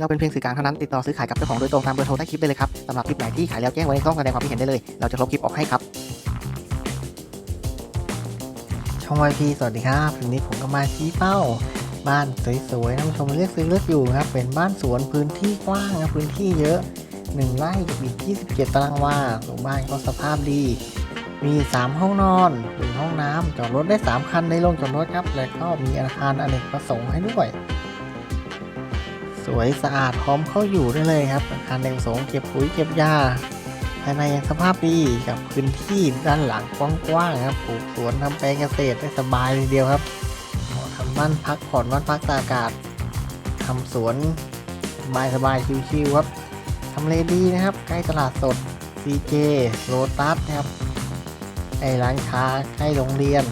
เราเป็นเพียงสื่อกลางเท่านั้นติดต่อซื้อขายกับเจ้าของโดยตรงตามเบอร์โทรใต้คลิปได้เลยครับสำหรับคลิปไหนที่ขายแล้วแจ้งไว้ในช่องแสดงความคิดเห็นได้เลย เราจะลบคลิปออกให้ครับ ช่องวายพีสวัสดีครับวันนี้ผมก็มาชี้เป้า บ้านสวยๆท่านผู้ชมเรียกซื้อเลือกอยู่ครับ เป็นบ้านสวนพื้นที่กว้างนะพื้นที่เยอะ1ไร่กับอีก 27 ตารางวาส่วนบ้านก็สภาพดี มี 3 ห้องนอนหนึ่งห้องน้ำจอดรถได้ 3 คันในโรงจอดรถครับ แล้วก็มีอาคารอเนกประสงค์ให้ด้วย สวยสะอาดพร้อมเข้าอยู่ได้เลยครับ อาคารอเนกประสงเก็บปุ๋ยเก็บยาภายในยังสภาพดีกับพื้นที่ด้านหลังกว้างๆครับปลูกสวนทำแปลงเกษตรได้สบายเลยทีเดียวครับเหมาะทำบ้านพักผ่อนบ้านพักตากอากาศทำสวนสบายสบายๆชิวๆครับทำเลดีนะครับ ใกล้ตลาดสด CJ โ o ตัสนะครับใกล้ร้านค้าใกล้โรงเรียน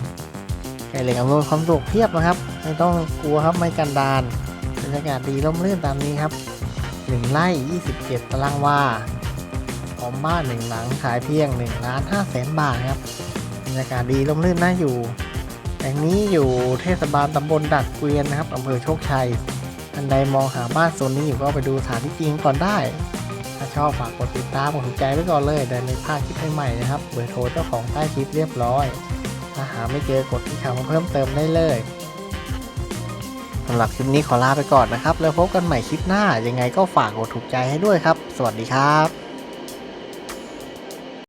ใกล้แหล่งอำนวยความสะดวกเพียบนะครับ ไม่ต้องกลัวครับไม่กันดาน รรยากาศดีร่มรื่นตามนี้ครับ 1 ไร่ 27 ตารางวาพร้อมบ้านหนึ่งหลังขายเพียง1ล้าน5แสนบาทครับบรรยากาศดีร่มรื่นน่าอยู่แห่งนี้อยู่เทศบาลตำบลดักเกวียนนะครับอำเภอโชคชัยท่านใดมองหาบ้านโซนนี้อยู่ก็ไปดูสถานที่จริงก่อนได้ ถ้าชอบฝากกดติดตามกดถูกใจไว้ก่อนเลยเดี๋ยวในภาคคลิปใหม่ๆนะครับเบอร์โทรเจ้าของใต้คลิปเรียบร้อย ถ้าหาไม่เจอกดที่คำเพิ่มเติมได้เลย สำหรับคลิปนี้ขอลาไปก่อนนะครับ แล้วพบกันใหม่คลิปหน้ายังไงก็ฝากกดถูกใจให้ด้วยครับ สวัสดีครับ